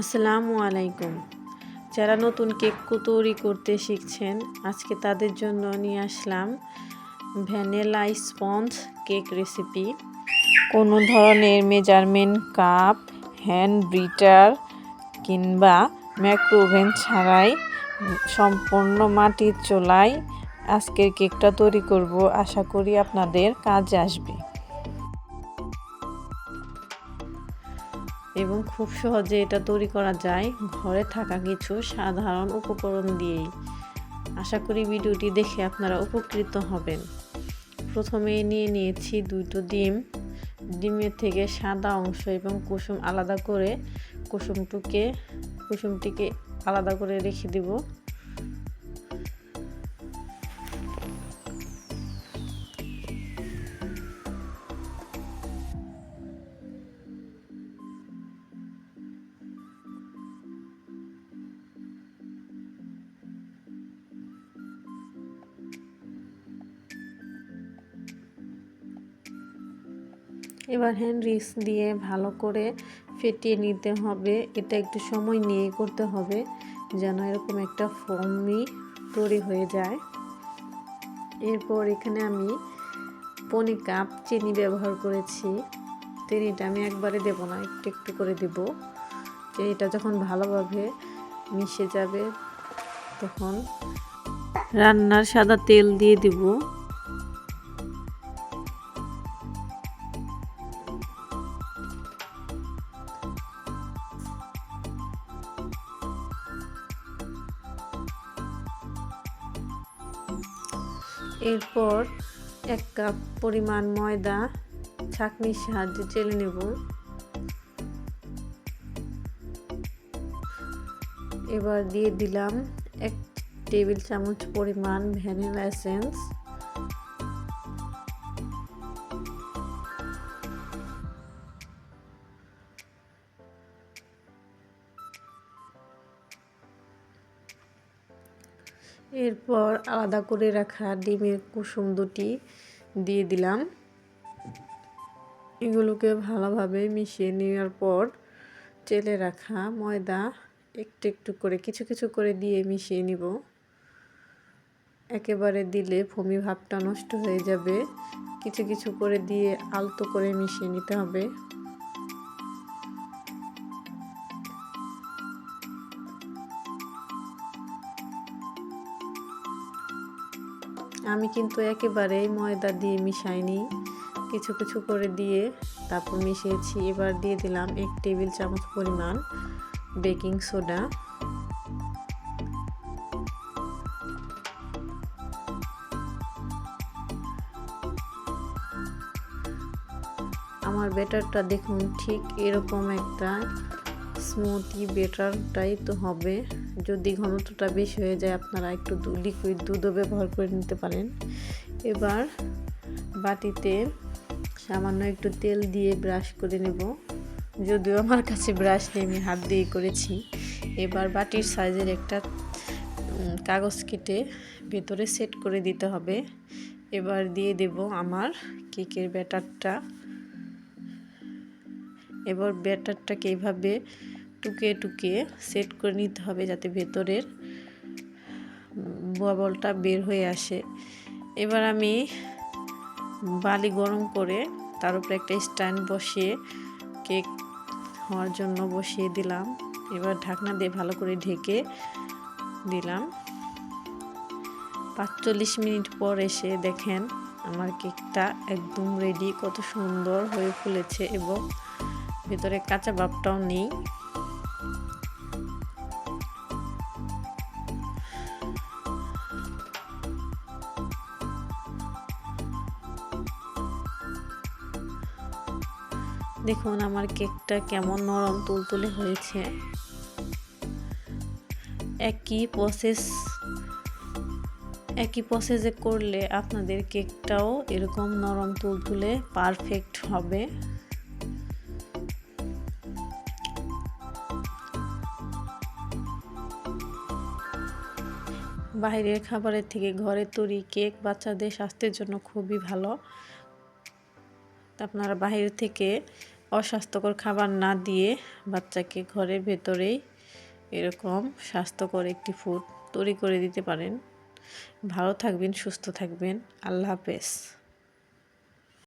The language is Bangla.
আসসালামু আলাইকুম। যারা নতুন কেক তৈরি করতে শিখছেন, আজকে তাদের জন্য নিয়ে আসলাম ভ্যানিলা স্পঞ্জ কেক রেসিপি। কোনো ধরনের মেজারমেন্ট কাপ, হ্যান্ড ব্রিটার কিংবা ম্যাক্রোভেন ছাড়াই সম্পূর্ণ মাটির চোলায় আজকের কেকটা তৈরি করব। আশা করি আপনাদের কাজে আসবে। এবং খুব সহজে এটা তৈরি করা যায়। ঘরে থাকা কিছু সাধারণ উপকরণ দিয়েই। আশা করি ভিডিওটি দেখে আপনারা উপকৃত হবেন। প্রথমে নিয়ে নিয়েছি দুটো ডিম। ডিমের থেকে সাদা অংশ এবং কুসুম আলাদা করে কুসুমটুকে, কুসুমটিকে আলাদা করে রেখে দিব। এবার হ্যান্ড রিক্স দিয়ে ভালো করে ফেটিয়ে নিতে হবে। এটা একটু সময় নিয়ে করতে হবে, যেন এরকম একটা ফর্মি তৈরি হয়ে যায়। এরপর এখানে আমি পনি কাপ চিনি ব্যবহার করেছি। চিনিটা আমি একবারে দেব না, একটু একটু করে দেব। চিনিটা যখন ভালোভাবে মিশে যাবে, তখন রান্নার সাদা তেল দিয়ে দিব। এরপর এক কাপ পরিমাণ ময়দা, ছাঁকনির সাহায্যে চেলে নেব। এবার দিয়ে দিলাম এক টেবিল চামচ পরিমাণ ভ্যানিলা এসেন্স। এরপর আলাদা করে রাখা ডিমের কুসুম দুটি দিয়ে দিলাম। এগুলোকে ভালোভাবে মিশিয়ে নেওয়ার পর চেলে রাখা ময়দা একটু একটু করে, কিছু কিছু করে দিয়ে মিশিয়ে নিব। একেবারে দিলে ভূমি ভাবটা নষ্ট হয়ে যাবে। কিছু কিছু করে দিয়ে আলতো করে মিশিয়ে নিতে হবে। আমি কিন্তু একেবারেই ময়দা দিয়ে মিশাইনি। কিছু কিছু করে দিয়ে তারপর মিশিয়েছি। এবার দিয়ে দিলাম এক টেবিল চামচ পরিমাণ বেকিং সোডা। আমার বেটারটা দেখুন ঠিক এরকম একটা স্মুথি বেটারটাই তো হবে। যদি ঘনত্বটা বেশি হয়ে যায়, আপনারা একটু লিকুইড দুধও ব্যবহার করে নিতে পারেন। এবার বাটিতে সামান্য একটু তেল দিয়ে ব্রাশ করে নেব। যদিও আমার কাছে ব্রাশ নেই, আমি হাত দিয়ে করেছি। এবার বাটির সাইজের একটা কাগজ কেটে ভেতরে সেট করে দিতে হবে। এবার দিয়ে দেব আমার কেকের ব্যাটারটা। এবার ব্যাটারটাকে এইভাবে টুকে টুকে সেট করে নিতে হবে যাতে ভেতরের বলটা বের হয়ে আসে। এবার আমি বালি গরম করে তার উপরে একটা স্ট্যান্ড বসিয়ে কেক হওয়ার জন্য বসিয়ে দিলাম। এবার ঢাকনা দিয়ে ভালো করে ঢেকে দিলাম। পাঁচচল্লিশ মিনিট পর এসে দেখেন আমার কেকটা একদম রেডি কত সুন্দর হয়ে ফুলেছে এবং ভেতরে কাঁচা ভাবটাও নেই। দেখুন, আমার কেকটা কেমন নরম তুলতুলে হয়েছে। একই প্রসেস একই প্রসেসে করলে আপনাদের কেকটাও এরকম নরম তুলতুলে পারফেক্ট হবে। বাইরের খাবারের থেকে ঘরের তৈরি কেক বাচ্চাদের স্বাস্থ্যের জন্য খুবই ভালো। আপনারা বাইরে থেকে অস্বাস্থ্যকর খাবার না দিয়ে বাচ্চাকে ঘরের ভেতরেই এরকম স্বাস্থ্যকর একটি ফুড তৈরি করে দিতে পারেন। ভালো থাকবেন, সুস্থ থাকবেন। আল্লাহ হাফেজ।